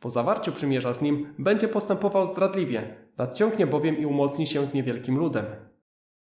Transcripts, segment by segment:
Po zawarciu przymierza z nim będzie postępował zdradliwie, nadciągnie bowiem i umocni się z niewielkim ludem.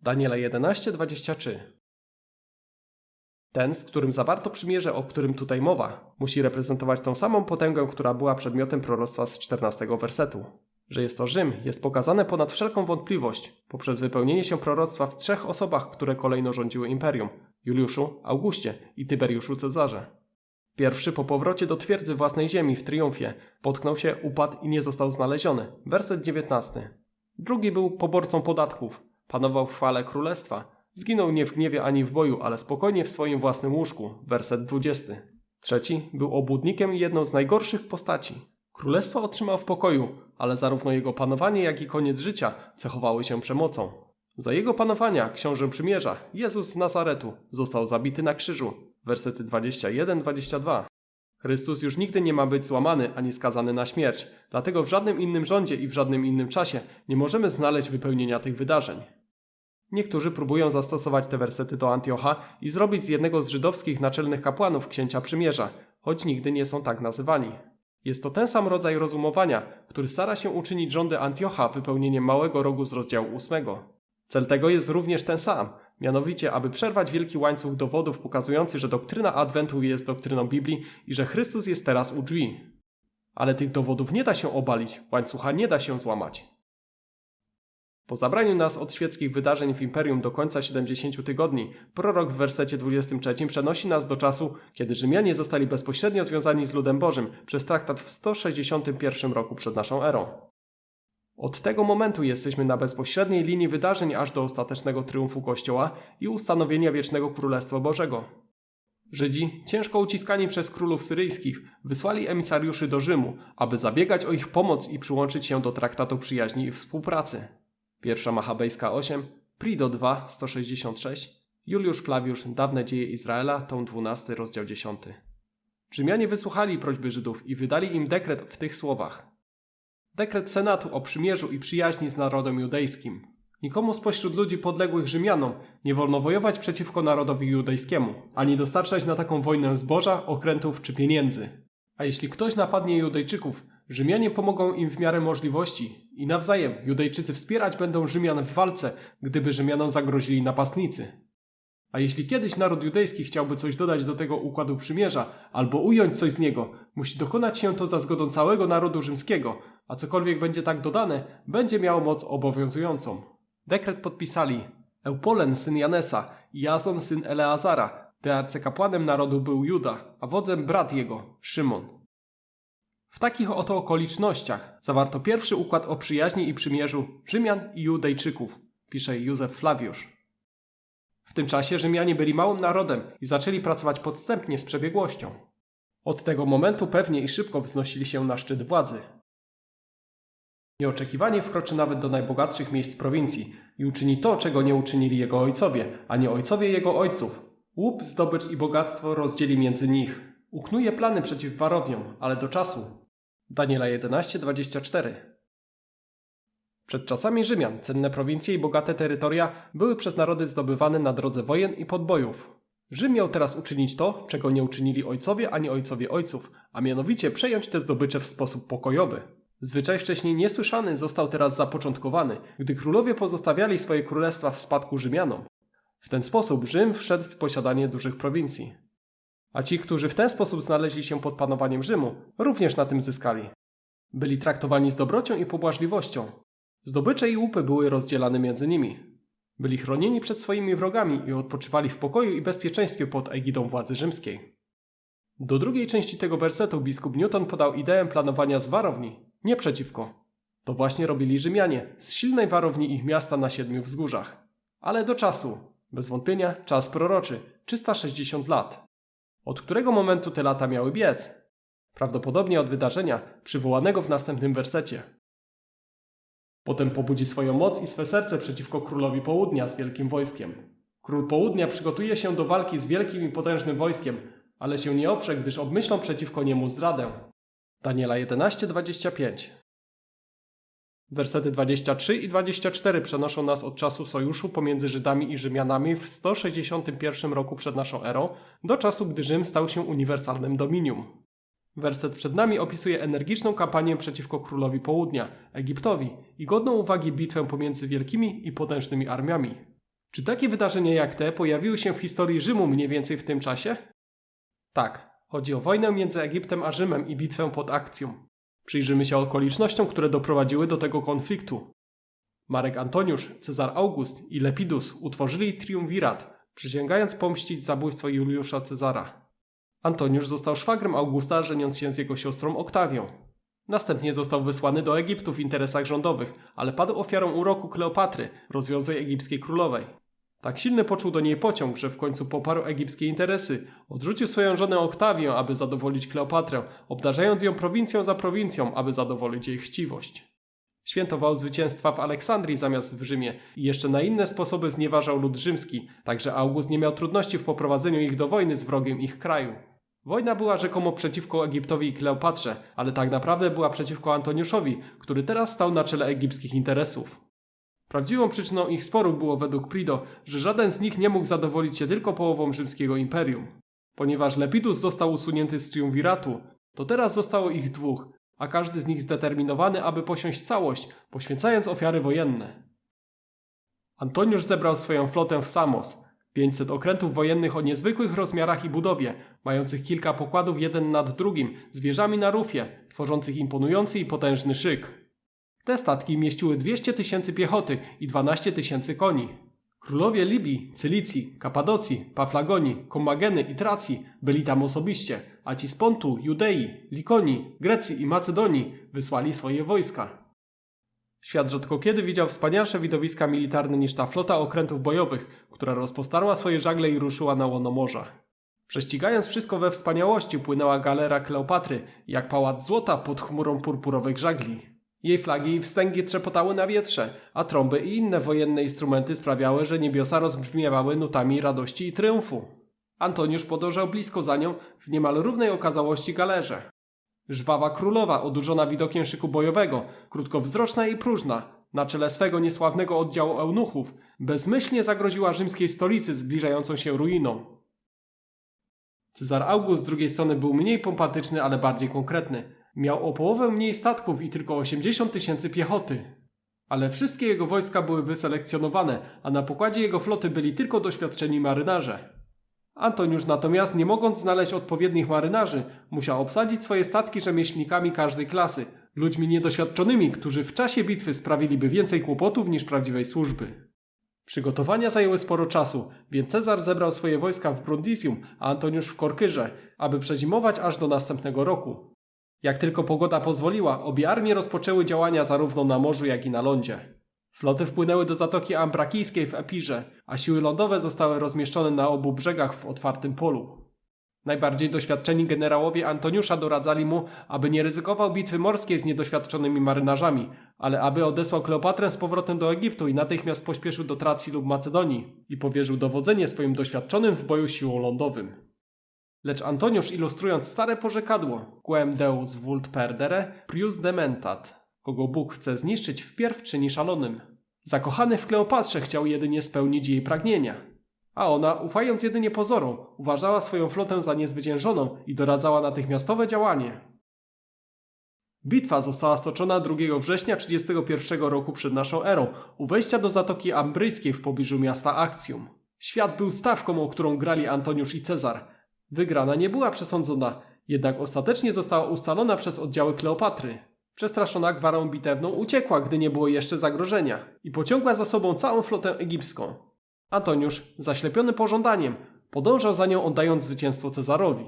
Daniela 11:23 Ten, z którym zawarto przymierze, o którym tutaj mowa, musi reprezentować tą samą potęgę, która była przedmiotem proroctwa z 14 wersetu. Że jest to Rzym, jest pokazane ponad wszelką wątpliwość poprzez wypełnienie się proroctwa w trzech osobach, które kolejno rządziły imperium: Juliuszu, Augustie i Tyberiuszu Cezarze. Pierwszy po powrocie do twierdzy własnej ziemi w triumfie potknął się, upadł i nie został znaleziony. Werset 19. Drugi był poborcą podatków, panował w chwale królestwa. Zginął nie w gniewie ani w boju, ale spokojnie w swoim własnym łóżku. Werset 20. Trzeci był obłudnikiem i jedną z najgorszych postaci. Królestwo otrzymał w pokoju, ale zarówno jego panowanie, jak i koniec życia cechowały się przemocą. Za jego panowania, książę przymierza, Jezus z Nazaretu, został zabity na krzyżu. Wersety 21-22. Chrystus już nigdy nie ma być złamany ani skazany na śmierć, dlatego w żadnym innym rządzie i w żadnym innym czasie nie możemy znaleźć wypełnienia tych wydarzeń. Niektórzy próbują zastosować te wersety do Antiocha i zrobić z jednego z żydowskich naczelnych kapłanów księcia przymierza, choć nigdy nie są tak nazywani. Jest to ten sam rodzaj rozumowania, który stara się uczynić rządy Antiocha wypełnieniem małego rogu z rozdziału 8. Cel tego jest również ten sam, mianowicie aby przerwać wielki łańcuch dowodów pokazujący, że doktryna Adwentu jest doktryną Biblii i że Chrystus jest teraz u drzwi. Ale tych dowodów nie da się obalić, łańcucha nie da się złamać. Po zabraniu nas od świeckich wydarzeń w imperium do końca 70 tygodni, prorok w wersecie 23 przenosi nas do czasu, kiedy Rzymianie zostali bezpośrednio związani z ludem Bożym przez traktat w 161 roku przed naszą erą. Od tego momentu jesteśmy na bezpośredniej linii wydarzeń aż do ostatecznego triumfu Kościoła i ustanowienia wiecznego Królestwa Bożego. Żydzi, ciężko uciskani przez królów syryjskich, wysłali emisariuszy do Rzymu, aby zabiegać o ich pomoc i przyłączyć się do traktatu przyjaźni i współpracy. Pierwsza Machabejska 8, Prido 2, 166, Juliusz Flawiusz, Dawne dzieje Izraela, tom 12, rozdział 10. Rzymianie wysłuchali prośby Żydów i wydali im dekret w tych słowach. Dekret Senatu o przymierzu i przyjaźni z narodem judejskim. Nikomu spośród ludzi podległych Rzymianom nie wolno wojować przeciwko narodowi judejskiemu, ani dostarczać na taką wojnę zboża, okrętów czy pieniędzy. A jeśli ktoś napadnie Judejczyków, Rzymianie pomogą im w miarę możliwości i nawzajem Judejczycy wspierać będą Rzymian w walce, gdyby Rzymianom zagrozili napastnicy. A jeśli kiedyś naród judejski chciałby coś dodać do tego układu przymierza, albo ująć coś z niego, musi dokonać się to za zgodą całego narodu rzymskiego, a cokolwiek będzie tak dodane, będzie miało moc obowiązującą. Dekret podpisali Eupolen syn Janesa i Jazon syn Eleazara, gdy arcykapłanem narodu był Juda, a wodzem brat jego, Szymon. W takich oto okolicznościach zawarto pierwszy układ o przyjaźni i przymierzu Rzymian i Judejczyków, pisze Józef Flawiusz. W tym czasie Rzymianie byli małym narodem i zaczęli pracować podstępnie z przebiegłością. Od tego momentu pewnie i szybko wznosili się na szczyt władzy. Nieoczekiwanie wkroczy nawet do najbogatszych miejsc prowincji i uczyni to, czego nie uczynili jego ojcowie, a nie ojcowie jego ojców. Łup, zdobycz i bogactwo rozdzieli między nich. Uknuje plany przeciw warowniom, ale do czasu. Daniela 11:24 Przed czasami Rzymian cenne prowincje i bogate terytoria były przez narody zdobywane na drodze wojen i podbojów. Rzym miał teraz uczynić to, czego nie uczynili ojcowie ani ojcowie ojców, a mianowicie przejąć te zdobycze w sposób pokojowy. Zwyczaj wcześniej niesłyszany został teraz zapoczątkowany, gdy królowie pozostawiali swoje królestwa w spadku Rzymianom. W ten sposób Rzym wszedł w posiadanie dużych prowincji. A ci, którzy w ten sposób znaleźli się pod panowaniem Rzymu, również na tym zyskali. Byli traktowani z dobrocią i pobłażliwością. Zdobycze i łupy były rozdzielane między nimi. Byli chronieni przed swoimi wrogami i odpoczywali w pokoju i bezpieczeństwie pod egidą władzy rzymskiej. Do drugiej części tego wersetu biskup Newton podał ideę planowania z warowni, nie przeciwko. To właśnie robili Rzymianie, z silnej warowni ich miasta na siedmiu wzgórzach. Ale do czasu, bez wątpienia czas proroczy, 360 lat. Od którego momentu te lata miały biec? Prawdopodobnie od wydarzenia przywołanego w następnym wersecie. Potem pobudzi swoją moc i swe serce przeciwko królowi południa z wielkim wojskiem. Król południa przygotuje się do walki z wielkim i potężnym wojskiem, ale się nie oprze, gdyż obmyślą przeciwko niemu zdradę. Daniela 11:25 Wersety 23 i 24 przenoszą nas od czasu sojuszu pomiędzy Żydami i Rzymianami w 161 roku przed naszą erą do czasu, gdy Rzym stał się uniwersalnym dominium. Werset przed nami opisuje energiczną kampanię przeciwko królowi południa, Egiptowi i godną uwagi bitwę pomiędzy wielkimi i potężnymi armiami. Czy takie wydarzenia jak te pojawiły się w historii Rzymu mniej więcej w tym czasie? Tak, chodzi o wojnę między Egiptem a Rzymem i bitwę pod akcją. Przyjrzymy się okolicznościom, które doprowadziły do tego konfliktu. Marek Antoniusz, Cezar August i Lepidus utworzyli triumvirat, przysięgając pomścić zabójstwo Juliusza Cezara. Antoniusz został szwagrem Augusta, żeniąc się z jego siostrą Oktawią. Następnie został wysłany do Egiptu w interesach rządowych, ale padł ofiarą uroku Kleopatry, rozwiązłej egipskiej królowej. Tak silny poczuł do niej pociąg, że w końcu poparł egipskie interesy. Odrzucił swoją żonę Oktawię, aby zadowolić Kleopatrę, obdarzając ją prowincją za prowincją, aby zadowolić jej chciwość. Świętował zwycięstwa w Aleksandrii zamiast w Rzymie i jeszcze na inne sposoby znieważał lud rzymski, także August nie miał trudności w poprowadzeniu ich do wojny z wrogiem ich kraju. Wojna była rzekomo przeciwko Egiptowi i Kleopatrze, ale tak naprawdę była przeciwko Antoniuszowi, który teraz stał na czele egipskich interesów. Prawdziwą przyczyną ich sporu było według Prido, że żaden z nich nie mógł zadowolić się tylko połową rzymskiego imperium. Ponieważ Lepidus został usunięty z triumviratu, to teraz zostało ich dwóch, a każdy z nich zdeterminowany, aby posiąść całość, poświęcając ofiary wojenne. Antoniusz zebrał swoją flotę w Samos, 500 okrętów wojennych o niezwykłych rozmiarach i budowie, mających kilka pokładów jeden nad drugim, z wieżami na rufie, tworzących imponujący i potężny szyk. Te statki mieściły 200 tysięcy piechoty i 12 tysięcy koni. Królowie Libii, Cylicji, Kapadocji, Paflagonii, Komageny i Tracji byli tam osobiście, a ci z Pontu, Judei, Likonii, Grecji i Macedonii wysłali swoje wojska. Świat rzadko kiedy widział wspanialsze widowiska militarne niż ta flota okrętów bojowych, która rozpostarła swoje żagle i ruszyła na łono morza. Prześcigając wszystko we wspaniałości płynęła galera Kleopatry, jak pałac złota pod chmurą purpurowych żagli. Jej flagi i wstęgi trzepotały na wietrze, a trąby i inne wojenne instrumenty sprawiały, że niebiosa rozbrzmiewały nutami radości i triumfu. Antoniusz podążał blisko za nią w niemal równej okazałości galerze. Żwawa królowa, odurzona widokiem szyku bojowego, krótkowzroczna i próżna, na czele swego niesławnego oddziału eunuchów, bezmyślnie zagroziła rzymskiej stolicy zbliżającą się ruiną. Cezar August z drugiej strony był mniej pompatyczny, ale bardziej konkretny. Miał o połowę mniej statków i tylko 80 tysięcy piechoty. Ale wszystkie jego wojska były wyselekcjonowane, a na pokładzie jego floty byli tylko doświadczeni marynarze. Antoniusz natomiast, nie mogąc znaleźć odpowiednich marynarzy, musiał obsadzić swoje statki rzemieślnikami każdej klasy, ludźmi niedoświadczonymi, którzy w czasie bitwy sprawiliby więcej kłopotów niż prawdziwej służby. Przygotowania zajęły sporo czasu, więc Cezar zebrał swoje wojska w Brundisium, a Antoniusz w Korkyrze, aby przezimować aż do następnego roku. Jak tylko pogoda pozwoliła, obie armie rozpoczęły działania zarówno na morzu, jak i na lądzie. Floty wpłynęły do Zatoki Ambrakijskiej w Epirze, a siły lądowe zostały rozmieszczone na obu brzegach w otwartym polu. Najbardziej doświadczeni generałowie Antoniusza doradzali mu, aby nie ryzykował bitwy morskiej z niedoświadczonymi marynarzami, ale aby odesłał Kleopatrę z powrotem do Egiptu i natychmiast pośpieszył do Tracji lub Macedonii i powierzył dowodzenie swoim doświadczonym w boju siłom lądowym. Lecz Antoniusz ilustrując stare porzekadło Quem Deus vult perdere, prius dementat, kogo Bóg chce zniszczyć wpierw czyni szalonym. Zakochany w Kleopatrze chciał jedynie spełnić jej pragnienia. A ona, ufając jedynie pozorom, uważała swoją flotę za niezwyciężoną i doradzała natychmiastowe działanie. Bitwa została stoczona 2 września 31 roku przed naszą erą u wejścia do Zatoki Ambryjskiej w pobliżu miasta Actium. Świat był stawką, o którą grali Antoniusz i Cezar. Wygrana nie była przesądzona, jednak ostatecznie została ustalona przez oddziały Kleopatry. Przestraszona gwarą bitewną uciekła, gdy nie było jeszcze zagrożenia i pociągła za sobą całą flotę egipską. Antoniusz, zaślepiony pożądaniem, podążał za nią oddając zwycięstwo Cezarowi.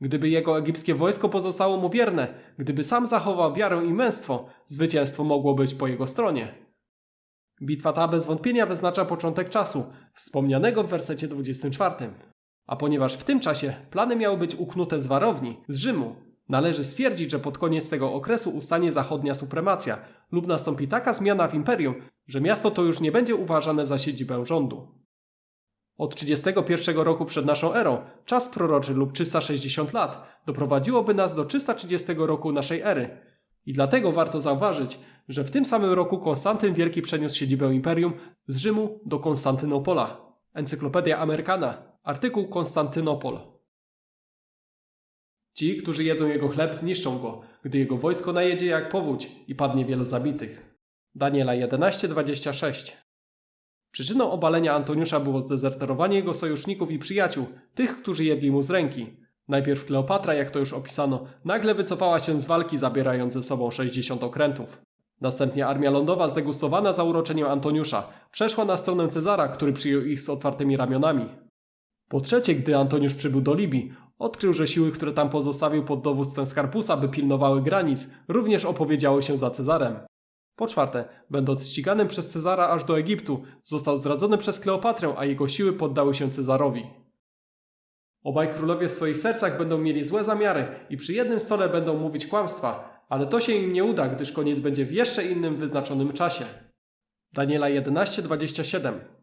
Gdyby jego egipskie wojsko pozostało mu wierne, gdyby sam zachował wiarę i męstwo, zwycięstwo mogło być po jego stronie. Bitwa ta bez wątpienia wyznacza początek czasu, wspomnianego w wersecie 24. A ponieważ w tym czasie plany miały być uknute z warowni, z Rzymu, należy stwierdzić, że pod koniec tego okresu ustanie zachodnia supremacja lub nastąpi taka zmiana w imperium, że miasto to już nie będzie uważane za siedzibę rządu. Od 31 roku przed naszą erą, czas proroczy lub 360 lat, doprowadziłoby nas do 330 roku naszej ery. I dlatego warto zauważyć, że w tym samym roku Konstantyn Wielki przeniósł siedzibę imperium z Rzymu do Konstantynopola. Encyklopedia Amerykana, artykuł Konstantynopol. Ci, którzy jedzą jego chleb, zniszczą go, gdy jego wojsko najedzie jak powódź i padnie wielu zabitych. Daniela 11:26 Przyczyną obalenia Antoniusza było zdezerterowanie jego sojuszników i przyjaciół, tych, którzy jedli mu z ręki. Najpierw Kleopatra, jak to już opisano, nagle wycofała się z walki, zabierając ze sobą 60 okrętów. Następnie armia lądowa, zdegustowana zauroczeniem Antoniusza, przeszła na stronę Cezara, który przyjął ich z otwartymi ramionami. Po trzecie, gdy Antoniusz przybył do Libii, odkrył, że siły, które tam pozostawił pod dowództwem Skarpusa, by pilnowały granic, również opowiedziały się za Cezarem. Po czwarte, będąc ściganym przez Cezara aż do Egiptu, został zdradzony przez Kleopatrę, a jego siły poddały się Cezarowi. Obaj królowie w swoich sercach będą mieli złe zamiary i przy jednym stole będą mówić kłamstwa, ale to się im nie uda, gdyż koniec będzie w jeszcze innym wyznaczonym czasie. Daniela 11:27